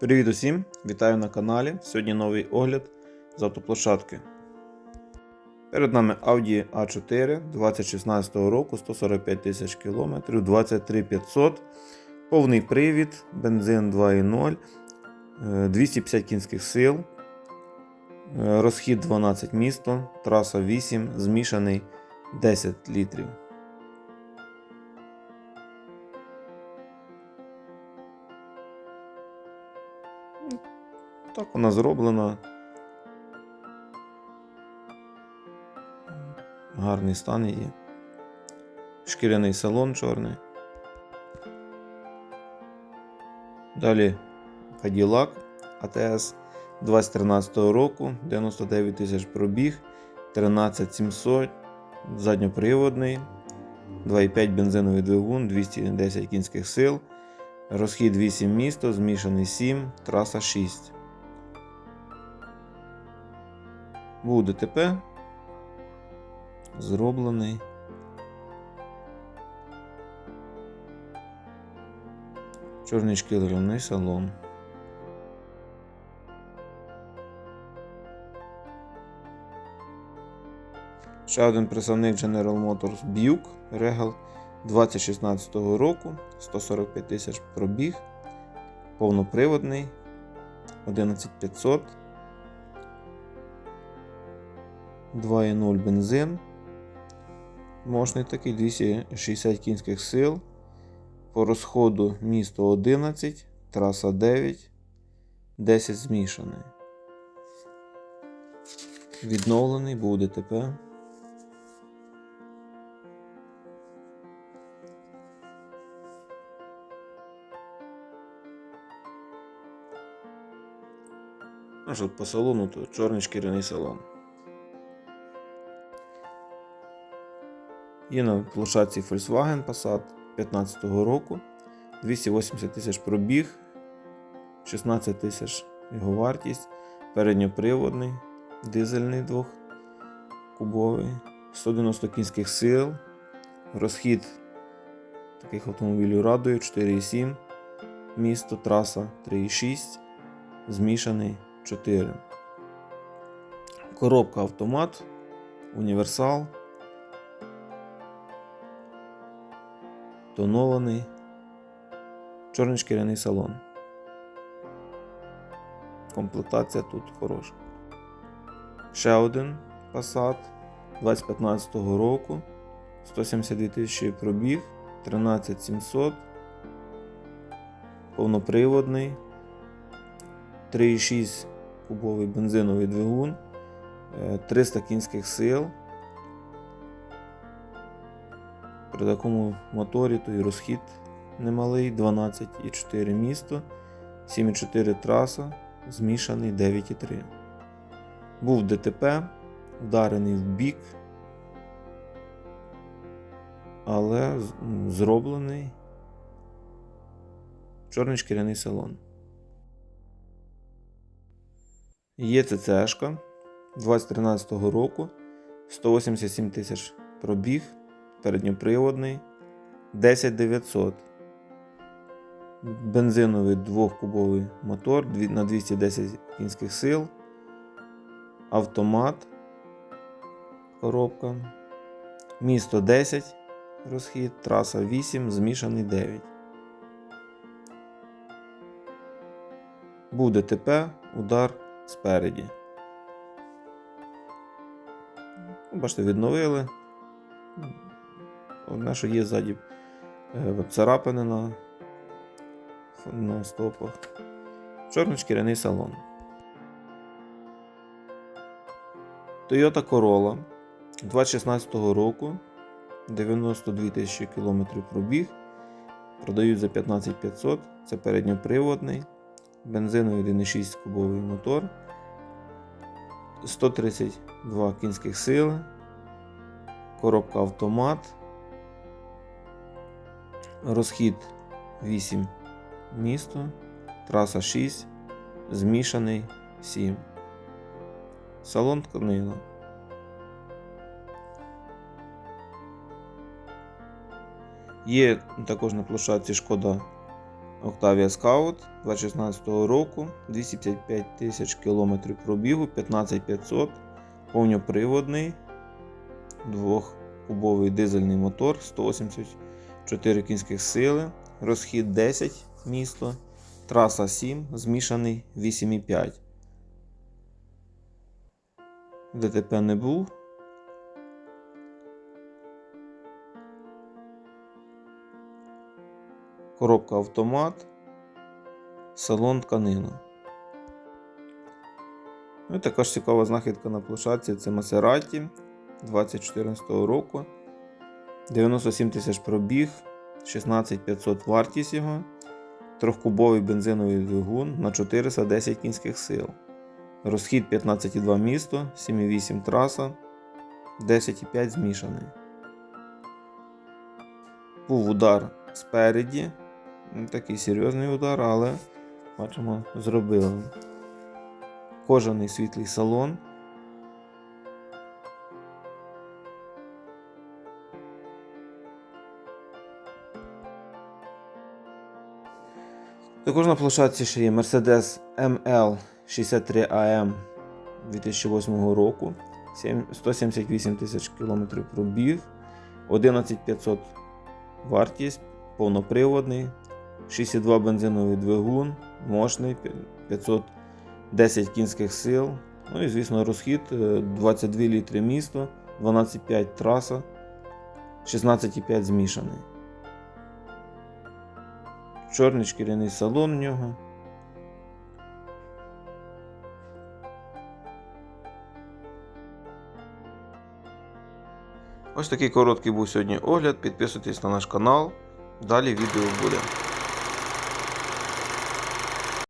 Привіт усім! Вітаю на каналі. Сьогодні новий огляд з автоплощадки. Перед нами Audi A4 2016 року 145 тисяч км, 23 500, повний привід, бензин 2.0, е, 250 кінських сил, е, розхід 12 місто, траса 8, змішаний 10 літрів. Так вона зроблена. Гарний стан її. Шкіряний салон чорний. Далі Cadillac ATS 2013 року, 99 тисяч пробіг, 13700, задньоприводний, 2,5 бензиновий двигун, 210 кінських сил, розхід 8 місто, змішаний 7, траса 6. Був ДТП. Зроблений. Чорний шкіряний салон. Ще один представник General Motors Buick Regal 2016 року, 145 тисяч пробіг, повноприводний, 11500. 2,0 бензин. Мощний такий 260 кінських сил. По розходу місто 11, траса 9, 10 змішаний. Відновлений був ДТП. Ну що, по салону, то чорний шкіряний салон. Є на площадці Volkswagen Passat 2015 року. 280 тисяч пробіг, 16 тисяч його вартість, передньоприводний, дизельний двохкубовий, 190 кінських сил, розхід таких автомобілів радує 4,7, місто, траса 3,6, змішаний 4. Коробка автомат, універсал. тонований, чорний шкіряний салон. Комплектація тут хороша. Ще один Passat 2015 року. 172 тисячі пробіг, 13700, повноприводний, 3,6 кубовий бензиновий двигун, 300 кінських сил. При такому моторі то і розхід немалий, 12,4 місто, 7,4 траса, змішаний 9,3. Був ДТП, вдарений в бік, але зроблений чорний шкіряний салон. Є ЦЦшка 2013 року, 187 тисяч пробіг передньоприводний 10900. Бензиновий двохкубовий мотор на 210 кінських сил. Автомат. Коробка. Місто 10 розхід, траса 8, змішаний 9. Був ДТП, удар спереді. Бачите, відновили. Одне, що є ззаді е, царапини на, на стопах. Чорний шкіряний салон. Toyota Corolla 2016 року. 92 тисячі кілометрів пробіг. Продають за 15500. Це передньоприводний. Бензиновий 1,6 кубовий мотор. 132 кінських сили. Коробка автомат. Розхід 8 місто, траса 6, змішаний 7. Салон тканина. Є також на площадці шкода Octavia Scout 2016 року, 255 тисяч кілометрів пробігу, 15500, повноприводний, двохкубовий дизельний мотор, 184 кінських сили, розхід 10 місто, траса 7, змішаний 8,5. ДТП не був. Коробка автомат, салон тканина. Ну і також цікава знахідка на площадці це Maserati 2014 року. 97 тисяч пробіг, 16500 вартість його, трьохкубовий бензиновий двигун на 410 кінських сил. Розхід 15,2 місто, 7,8 траса, 10,5 змішаний. Був удар спереді. Не Такий серйозний удар, але бачимо, зробили. Кожаний світлий салон. Також на площадці ще є Mercedes ML 63AM 2008 року. 178 тисяч кілометрів пробіг, 11500 вартість, повноприводний, 6,2 бензиновий двигун, мощний, 510 кінських сил. Ну і, звісно, розхід е, 22 літри місто, 12,5 траса, 16,5 змішаний. Чорний шкіряний салон в нього. Ось такий короткий був сьогодні огляд. Підписуйтесь на наш канал. Далі відео буде.